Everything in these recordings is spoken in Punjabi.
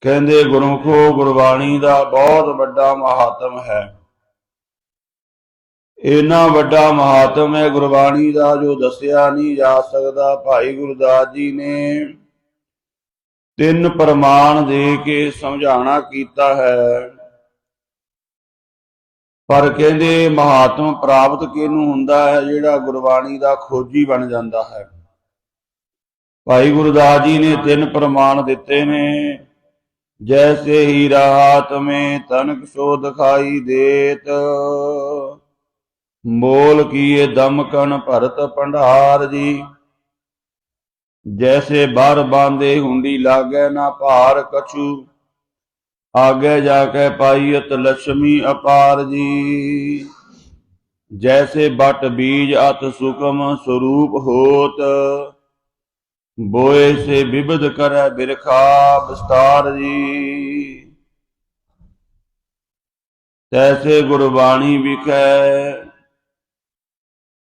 ਕਹਿੰਦੇ ਗੁਰਮੁਖੋ ਗੁਰਬਾਣੀ ਦਾ ਬਹੁਤ ਵੱਡਾ ਮਹਾਤਮ ਹੈ। ਇੰਨਾ ਵੱਡਾ ਮਹਾਤਮ ਹੈ ਗੁਰਬਾਣੀ ਦਾ ਜੋ ਦੱਸਿਆ ਨਹੀਂ ਜਾ ਸਕਦਾ। ਭਾਈ ਗੁਰਦਾਸ ਜੀ ਨੇ ਤਿੰਨ ਪ੍ਰਮਾਣ ਦੇ ਕੇ ਸਮਝਾਣਾ ਕੀਤਾ ਹੈ। ਪਰ ਕਹਿੰਦੇ ਮਹਾਤਮ ਪ੍ਰਾਪਤ ਕਿਹਨੂੰ ਹੁੰਦਾ ਹੈ? ਜਿਹੜਾ ਗੁਰਬਾਣੀ ਦਾ ਖੋਜੀ ਬਣ ਜਾਂਦਾ ਹੈ। ਭਾਈ ਗੁਰਦਾਸ ਜੀ ਨੇ ਤਿੰਨ ਪ੍ਰਮਾਣ ਦਿੱਤੇ ਨੇ। ਜੈਸੇ ਹੀ ਰਾਤ ਮੇ ਤਨਕ ਸੋ ਦਿਖਾਈ ਦੇਤ ਮੋਲ ਕੀਏ ਦਮਕਨ ਭਰਤ ਭੰਡਾਰ ਜੀ ਜੈਸੇ ਬਾਰ ਬਾਂਦੇ ਹੁੰਦੀ ਲਾਗੇ ਨਾ ਭਾਰ ਕਛੂ ਆਗੇ ਜਾ ਕੇ ਪਾਈਤ ਲక్ష్ਮੀ ਅਪਾਰ ਜੀ ਜੈਸੇ ਬਟ ਬੀਜ ਅਤ ਸੁਕਮ ਸਰੂਪ ਹੋਤ ਬੋਏ ਸੇ ਵਿਬਦ ਕਰੈ ਬਿਰਖਾ ਵਿਸਤਾਰ ਜੀ। ਤੈਸੇ ਗੁਰਬਾਣੀ ਵਿਖੈ।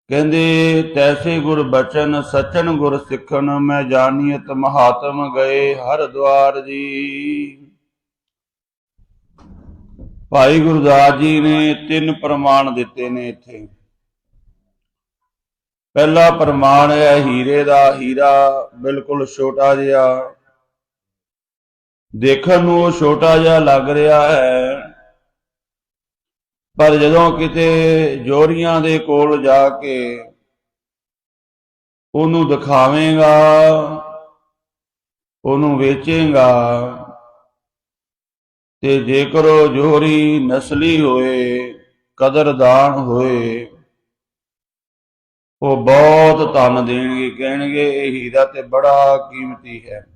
ਕਹਿੰਦੇ, ਤੈਸੇ ਗੁਰ ਬਚਨ, ਸਚਨ ਗੁਰ ਸਿੱਖਣ ਮੈਂ ਜਾਣੀਤ ਮਹਾਤਮ ਗਏ ਹਰ ਦਵਾਰ ਜੀ। ਭਾਈ ਗੁਰਦਾਸ ਜੀ ਨੇ ਤਿੰਨ ਪ੍ਰਮਾਣ ਦਿੱਤੇ ਨੇ ਇੱਥੇ। ਪਹਿਲਾ ਪ੍ਰਮਾਣ ਹੈ ਹੀਰੇ ਦਾ, ਹੀਰਾ ਬਿਲਕੁਲ ਛੋਟਾ ਜਿਹਾ। ਦੇਖਣ ਨੂੰ ਉਹ ਛੋਟਾ ਜਿਹਾ ਲੱਗ ਰਿਹਾ ਹੈ। ਪਰ ਜਦੋਂ ਕਿਤੇ ਜੋਰੀਆਂ ਦੇ ਕੋਲ ਜਾ ਕੇ ਉਹਨੂੰ ਦਿਖਾਵੇਂਗਾ, ਉਹਨੂੰ ਵੇਚੇਗਾ, ਤੇ ਜੇਕਰ ਉਹ ਜੋਹਰੀ ਨਸਲੀ ਹੋਏ, ਕਦਰਦਾਨ ਹੋਏ ਉਹ ਬਹੁਤ ਧਨ ਦੇਣਗੇ, ਕਹਿਣਗੇ, ਇਹ ਹੀਰਾ ਤੇ ਬੜਾ ਕੀਮਤੀ ਹੈ।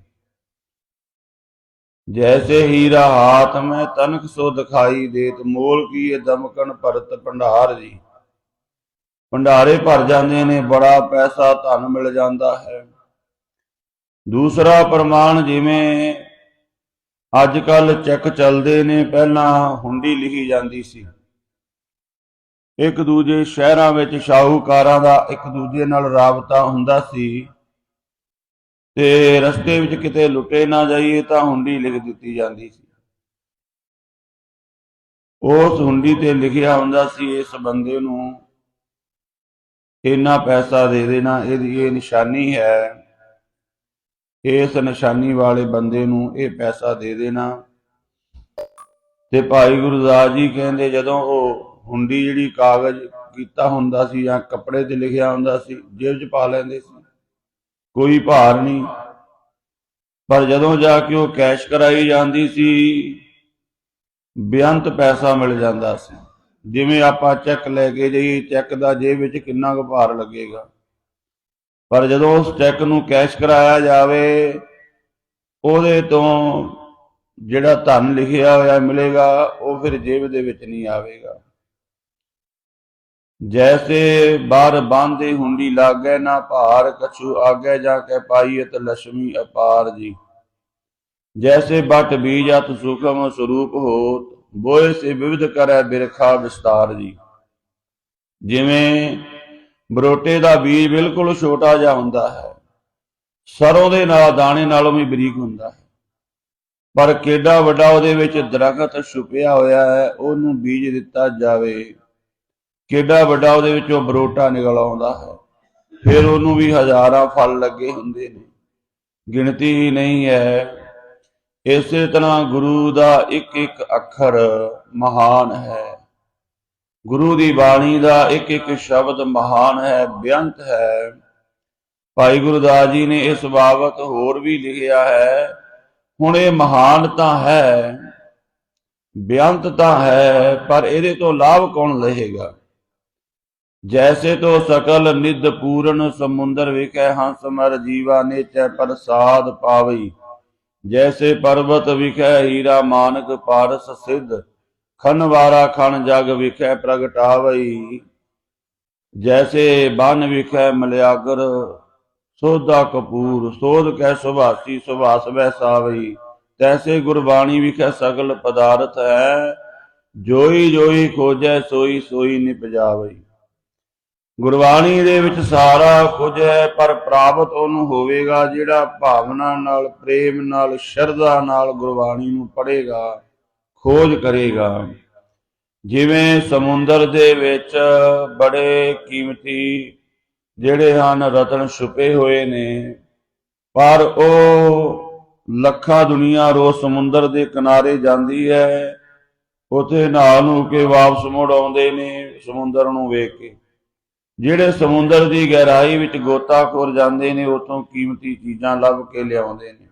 ਜੈਸੇ ਹੀਰਾ ਹਾਥ ਮੈਂ ਤਨਕ ਸੋ ਦਿਖਾਈ ਦੇਤ, ਮੋਲ ਕੀ ਇਹ ਦਮਕਣ ਭਰਤ ਭੰਡਾਰ ਜੀ। ਭੰਡਾਰੇ ਭਰ ਜਾਂਦੇ ਨੇ, ਬੜਾ ਪੈਸਾ ਧਨ ਮਿਲ ਜਾਂਦਾ ਹੈ। ਦੂਸਰਾ ਪ੍ਰਮਾਣ ਜਿਵੇਂ ਅੱਜ ਕੱਲ ਚੈੱਕ ਚੱਲਦੇ ਨੇ, ਪਹਿਲਾਂ ਹੁੰਡੀ ਲਿਖੀ ਜਾਂਦੀ ਸੀ। ਇੱਕ ਦੂਜੇ ਸ਼ਹਿਰਾਂ ਵਿੱਚ ਸ਼ਾਹੂਕਾਰਾਂ ਦਾ ਇੱਕ ਦੂਜੇ ਨਾਲ ਰਾਬਤਾ ਹੁੰਦਾ ਸੀ ਤੇ ਰਸਤੇ ਵਿੱਚ ਕਿਤੇ ਲੁੱਟੇ ਨਾ ਜਾਈਏ ਤਾਂ ਹੁੰਡੀ ਲਿਖ ਦਿੱਤੀ ਜਾਂਦੀ ਸੀ। ਉਸ ਹੁੰਡੀ ਤੇ ਲਿਖਿਆ ਹੁੰਦਾ ਸੀ, ਇਸ ਬੰਦੇ ਨੂੰ ਇੰਨਾ ਪੈਸਾ ਦੇ ਦੇਣਾ, ਇਹਦੀ ਇਹ ਨਿਸ਼ਾਨੀ ਹੈ। ਇਸ ਨਿਸ਼ਾਨੀ ਵਾਲੇ ਬੰਦੇ ਨੂੰ ਇਹ ਪੈਸਾ ਦੇ ਦੇਣਾ। ਤੇ ਭਾਈ ਗੁਰਦਾਸ ਜੀ ਕਹਿੰਦੇ, ਜਦੋਂ ਉਹ ਹੁੰਦੀ ਜਿਹੜੀ ਕਾਗਜ਼ ਕੀਤਾ ਹੁੰਦਾ ਸੀ ਜਾਂ ਕੱਪੜੇ ਤੇ ਲਿਖਿਆ ਹੁੰਦਾ ਸੀ, ਜੇਬ 'ਚ ਪਾ ਲੈਂਦੇ ਸੀ। ਕੋਈ ਭਾਰ ਨਹੀਂ। ਪਰ ਜਦੋਂ ਜਾ ਕੇ ਉਹ ਕੈਸ਼ ਕਰਾਈ ਜਾਂਦੀ ਸੀ, ਬੇਅੰਤ ਪੈਸਾ ਮਿਲ ਜਾਂਦਾ ਸੀ। ਜਿਵੇਂ ਆਪਾਂ ਚੈੱਕ ਲੈ ਕੇ ਜਾਈਏ, ਚੈੱਕ ਦਾ ਜੇਬ ਵਿੱਚ ਕਿੰਨਾ ਕੁ ਭਾਰ ਲੱਗੇਗਾ। ਪਰ ਜਦੋਂ ਉਸ ਚੈੱਕ ਨੂੰ ਕੈਸ਼ ਕਰਾਇਆ ਜਾਵੇ, ਉਹਦੇ ਤੋਂ ਜਿਹੜਾ ਧਨ ਲਿਖਿਆ ਹੋਇਆ ਮਿਲੇਗਾ, ਉਹ ਫਿਰ ਜੇਬ ਦੇ ਵਿੱਚ ਨਹੀਂ ਆਵੇਗਾ। ਜੈਸੇ ਬਾਰ ਬਾਂਦੇ ਹੁੰਦੀ ਲਾਗੇ ਨਾ ਭਾਰ, ਕਛੂ ਆਗੇ ਜਾ ਕੇ ਪਾਈਤ ਲక్ష్ਮੀ ਅਪਾਰ ਜੀ। ਜੈਸੇ ਬਟ ਬੀਜਤ ਸੁਖਮ ਸਰੂਪ ਹੋਤ, ਬੋਏ ਸੇ ਵਿਵਿਧ ਕਰੈ ਬਿਰਖਾ ਵਿਸਤਾਰ ਜੀ। ਜਿਵੇਂ ਬਰੋਟੇ ਦਾ ਬੀਜ ਬਿਲਕੁਲ ਛੋਟਾ ਜਿਹਾ ਹੁੰਦਾ ਹੈ, ਸਰੋਂ ਦੇ ਨਾਲ ਦਾਣੇ ਨਾਲੋਂ ਵੀ ਬਰੀਕ ਹੁੰਦਾ ਹੈ। ਪਰ ਕਿੱਡਾ ਵੱਡਾ ਉਹਦੇ ਵਿੱਚ ਦਰਖਤ ਛੁਪਿਆ ਹੋਇਆ ਹੈ, ਉਹਨੂੰ ਬੀਜ ਦਿੱਤਾ ਜਾਵੇ। ਕਿੱਡਾ ਵੱਡਾ ਉਹਦੇ ਵਿੱਚੋਂ ਬਰੋਟਾ ਨਿਕਲ ਆਉਂਦਾ ਹੈ। ਫਿਰ ਉਹਨੂੰ ਵੀ ਹਜ਼ਾਰਾਂ ਫਲ ਲੱਗੇ ਹੁੰਦੇ ਨੇ। ਗਿਣਤੀ ਹੀ ਨਹੀਂ ਹੈ। ਇਸੇ ਤਰ੍ਹਾਂ ਗੁਰੂ ਦਾ ਇੱਕ ਇੱਕ ਅੱਖਰ ਮਹਾਨ ਹੈ। ਗੁਰੂ ਦੀ ਬਾਣੀ ਦਾ ਇੱਕ ਇੱਕ ਸ਼ਬਦ ਮਹਾਨ ਹੈ ਬੇਅੰਤ ਹੈ। ਭਾਈ ਗੁਰਦਾਸ ਜੀ ਨੇ ਇਸ ਬਾਬਤ ਹੋਰ ਵੀ ਲਿਖਿਆ ਹੈ, ਹੁਣ ਇਹ ਮਹਾਨ ਤਾਂ ਹੈ ਬੇਅੰਤ ਤਾਂ ਹੈ, ਪਰ ਇਹਦੇ ਤੋਂ ਲਾਭ ਕੌਣ ਲਹੇਗਾ ਜੈਸੇ ਤੋ ਸਕਲ ਨਿਦ ਪੂਰਨ ਸਮੁੰਦਰ ਵਿਖੇ ਹੰਸ ਮਰ ਜੀਵਾ ਨੇਚੈ ਪ੍ਰਸਾਦ ਪਾਵਈ। ਜੈਸੇ ਪਰਬਤ ਵਿਖੇ ਹੀਰਾ ਮਾਨਕ ਪਾਰਸ ਸਿੱਧ ਖਨਵਾਰਾ ਖਣ ਜਗ ਵਿਖੇ ਪ੍ਰਗਟਾਵਈ। ਜੈਸੇ ਬਨ ਵਿਖੇ ਮਲਿਆਗਰ, ਸੋਧਾ ਕਪੂਰ, ਸੋਧ ਕੈ ਸੁਭਾਸੀ, ਸੁਭਾਸ ਵੈਸਾਵਈ। ਤੈਸੇ ਗੁਰਬਾਣੀ ਵਿਖੇ ਸਗਲ ਪਦਾਰਥ ਹੈ ਜੋਈ ਜੋਈ ਖੋਜੈ ਸੋਈ ਸੋਈ ਨਿਪਜਾਵਈ ਗੁਰਬਾਣੀ ਦੇ ਵਿੱਚ ਸਾਰਾ ਕੁਝ ਹੈ, ਪਰ ਪ੍ਰਾਪਤ ਉਹਨੂੰ ਹੋਵੇਗਾ ਜਿਹੜਾ ਭਾਵਨਾ ਨਾਲ, ਪ੍ਰੇਮ ਨਾਲ, ਸ਼ਰਧਾ ਨਾਲ ਗੁਰਬਾਣੀ ਨੂੰ ਪੜ੍ਹੇਗਾ, ਖੋਜ ਕਰੇਗਾ। ਜਿਵੇਂ ਸਮੁੰਦਰ ਦੇ ਵਿੱਚ ਬੜੇ ਕੀਮਤੀ ਜਿਹੜੇ ਹਨ, ਰਤਨ ਛੁਪੇ ਹੋਏ ਨੇ, ਪਰ ਉਹ ਲੱਖਾਂ ਦੁਨੀਆ ਰੋਜ਼ ਸਮੁੰਦਰ ਦੇ ਕਿਨਾਰੇ ਜਾਂਦੀ ਹੈ, ਉਥੇ ਨਹਾ ਨੂੰ ਕੇ ਵਾਪਸ ਮੁੜ ਆਉਂਦੇ ਨੇ ਸਮੁੰਦਰ ਨੂੰ ਵੇਖ ਕੇ। ਜਿਹੜੇ ਸਮੁੰਦਰ ਦੀ ਗਹਿਰਾਈ ਵਿੱਚ ਗੋਤਾਖੋਰ ਜਾਂਦੇ ਨੇ, ਉਤੋਂ ਕੀਮਤੀ ਚੀਜ਼ਾਂ ਲੱਭ ਕੇ ਲਿਆਉਂਦੇ ਨੇ।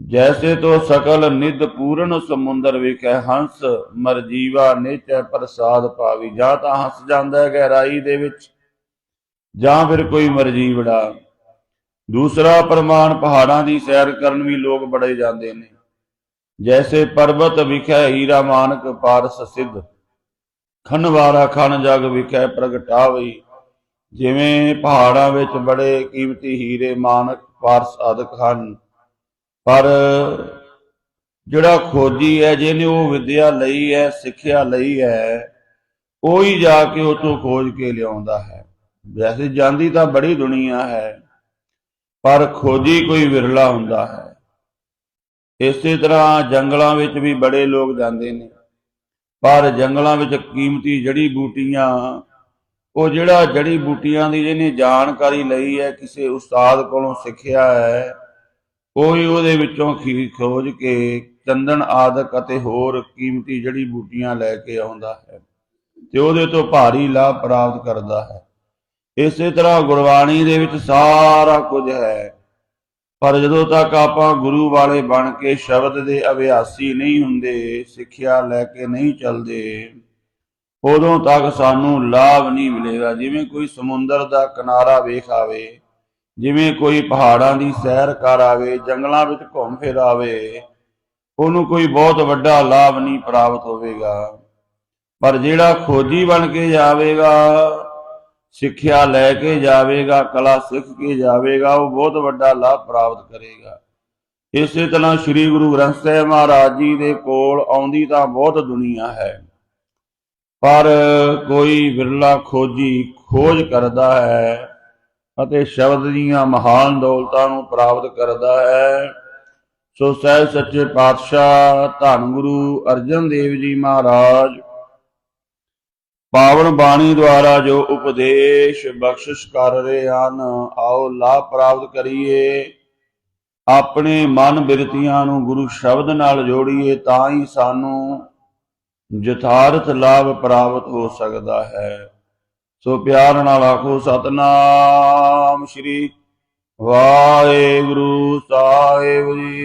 ਜੈਸੇ ਤੋ ਸਕਲ ਨਿਧ ਪੂਰਨ ਸਮੁੰਦਰ ਵਿਖੇ ਹੰਸ ਮਰਜੀਵਾ ਨਿਚੈ ਪ੍ਰਸਾਦ ਪਾਵੀ। ਜਾਂ ਤਾਂ ਹੰਸ ਜਾਂਦਾ ਹੈ ਗਹਿਰਾਈ ਦੇ ਵਿੱਚ, ਜਾਂ ਫਿਰ ਕੋਈ ਮਰਜੀਵੜਾ ਦੂਸਰਾ, ਪ੍ਰਮਾਣ ਪਹਾੜਾਂ ਦੀ ਸੈਰ ਕਰਨ ਵੀ ਲੋਕ ਬੜੇ ਜਾਂਦੇ ਨੇ। ਜੈਸੇ ਪਰਬਤ ਵਿਖੇ ਹੀਰਾ ਮਾਨਕ ਪਾਰਸ ਸਿੱਧ। ਖਨਵਾਰਾ ਖਨ ਜਗ ਵਿਖੇ ਪ੍ਰਗਟਾਵਈ ਜਿਵੇਂ ਪਹਾੜਾਂ ਵਿੱਚ ਬੜੇ ਕੀਮਤੀ ਹੀਰੇ ਮਾਨਕ ਪਾਰਸ ਆਦਿਕ ਹਨ। ਪਰ ਜਿਹੜਾ ਖੋਜੀ ਹੈ, ਜਿਹਨੇ ਉਹ ਵਿਦਿਆ ਲਈ ਹੈ, ਸਿੱਖਿਆ ਲਈ ਹੈ, ਉਹੀ ਜਾ ਕੇ ਉਹ ਤੋਂ ਖੋਜ ਕੇ ਲਿਆਉਂਦਾ ਹੈ। ਵੈਸੇ ਜਾਂਦੀ ਤਾਂ ਬੜੀ ਦੁਨੀਆ ਹੈ, ਪਰ ਖੋਜੀ ਕੋਈ ਵਿਰਲਾ ਹੁੰਦਾ ਹੈ। ਇਸੇ ਤਰ੍ਹਾਂ ਜੰਗਲਾਂ ਵਿੱਚ ਵੀ ਬੜੇ ਲੋਕ ਜਾਂਦੇ ਨੇ। ਪਰ ਜੰਗਲਾਂ ਵਿੱਚ ਕੀਮਤੀ ਜੜੀ ਬੂਟੀਆਂ, ਉਹ ਜਿਹੜਾ ਜੜੀ ਬੂਟੀਆਂ ਦੀ ਜਿਹਨੇ ਜਾਣਕਾਰੀ ਲਈ ਹੈ, ਕਿਸੇ ਉਸਤਾਦ ਕੋਲੋਂ ਸਿੱਖਿਆ ਹੈ, ਉਹ ਹੀ ਉਹਦੇ ਵਿੱਚੋਂ ਖੀ, ਖੋਜ ਕੇ ਚੰਦਨ ਆਦਿਕ ਅਤੇ ਹੋਰ ਕੀਮਤੀ ਜੜੀ ਬੂਟੀਆਂ ਲੈ ਕੇ ਆਉਂਦਾ ਹੈ ਤੇ ਉਹਦੇ ਤੋਂ ਭਾਰੀ ਲਾਭ ਪ੍ਰਾਪਤ ਕਰਦਾ ਹੈ। ਇਸੇ ਤਰ੍ਹਾਂ ਗੁਰਬਾਣੀ ਦੇ ਵਿੱਚ ਸਾਰਾ ਕੁਝ ਹੈ। ਪਰ ਜਦੋਂ ਤੱਕ ਆਪਾਂ ਗੁਰੂ ਵਾਲੇ ਬਣ ਕੇ ਸ਼ਬਦ ਦੇ ਅਭਿਆਸੀ ਨਹੀਂ ਹੁੰਦੇ, ਸਿੱਖਿਆ ਲੈ ਕੇ ਨਹੀਂ ਚੱਲਦੇ, ਉਦੋਂ ਤੱਕ ਸਾਨੂੰ ਲਾਭ ਨਹੀਂ ਮਿਲੇਗਾ। ਜਿਵੇਂ ਕੋਈ ਸਮੁੰਦਰ ਦਾ ਕਿਨਾਰਾ ਵੇਖ ਆਵੇ, ਜਿਵੇਂ ਕੋਈ ਪਹਾੜਾਂ ਦੀ ਸੈਰ ਕਰ ਆਵੇ, ਜੰਗਲਾਂ ਵਿੱਚ ਘੁੰਮ ਫਿਰ ਆਵੇ, ਉਹਨੂੰ ਕੋਈ ਬਹੁਤ ਵੱਡਾ ਲਾਭ ਨਹੀਂ ਪ੍ਰਾਪਤ ਹੋਵੇਗਾ। ਪਰ ਜਿਹੜਾ ਖੋਜੀ ਬਣ ਕੇ ਜਾਵੇਗਾ ਸਿੱਖਿਆ ਲੈ ਕੇ ਜਾਵੇਗਾ, ਕਲਾ ਸਿੱਖ ਕੇ ਜਾਵੇਗਾ, ਉਹ ਬਹੁਤ ਵੱਡਾ ਲਾਭ ਪ੍ਰਾਪਤ ਕਰੇਗਾ। ਇਸੇ ਤਰ੍ਹਾਂ ਸ੍ਰੀ ਗੁਰੂ ਗ੍ਰੰਥ ਸਾਹਿਬ ਮਹਾਰਾਜ ਜੀ ਦੇ ਕੋਲ ਆਉਂਦੀ ਤਾਂ ਬਹੁਤ ਦੁਨੀਆ ਹੈ। ਪਰ ਕੋਈ ਵਿਰਲਾ ਖੋਜੀ, ਖੋਜ ਕਰਦਾ ਹੈ ਅਤੇ ਸ਼ਬਦ ਦੀਆਂ ਮਹਾਨ ਦੌਲਤਾਂ ਨੂੰ ਪ੍ਰਾਪਤ ਕਰਦਾ ਹੈ। ਸੋ ਸਹਿਬ ਸੱਚੇ ਪਾਤਸ਼ਾਹ ਧੰਨ ਗੁਰੂ ਅਰਜਨ ਦੇਵ ਜੀ ਮਹਾਰਾਜ ਪਾਵਨ ਬਾਣੀ ਦੁਆਰਾ ਜੋ ਉਪਦੇਸ਼ ਬਖਸ਼ਿਸ਼ ਕਰ ਰਹੇ ਹਨ, ਆਓ ਲਾਭ ਪ੍ਰਾਪਤ ਕਰੀਏ। ਆਪਣੇ ਮਨ ਬਿਰਤੀਆਂ ਨੂੰ ਗੁਰੂ ਸ਼ਬਦ ਨਾਲ ਜੋੜੀਏ ਤਾਂ ਹੀ ਸਾਨੂੰ ਯਥਾਰਥ ਲਾਭ ਪ੍ਰਾਪਤ ਹੋ ਸਕਦਾ ਹੈ। ਸੋ ਪਿਆਰ ਨਾਲ ਆਖੋ, ਸਤਨਾਮ ਸ਼੍ਰੀ ਵਾਹਿਗੁਰੂ ਸਾਹਿਬ ਜੀ।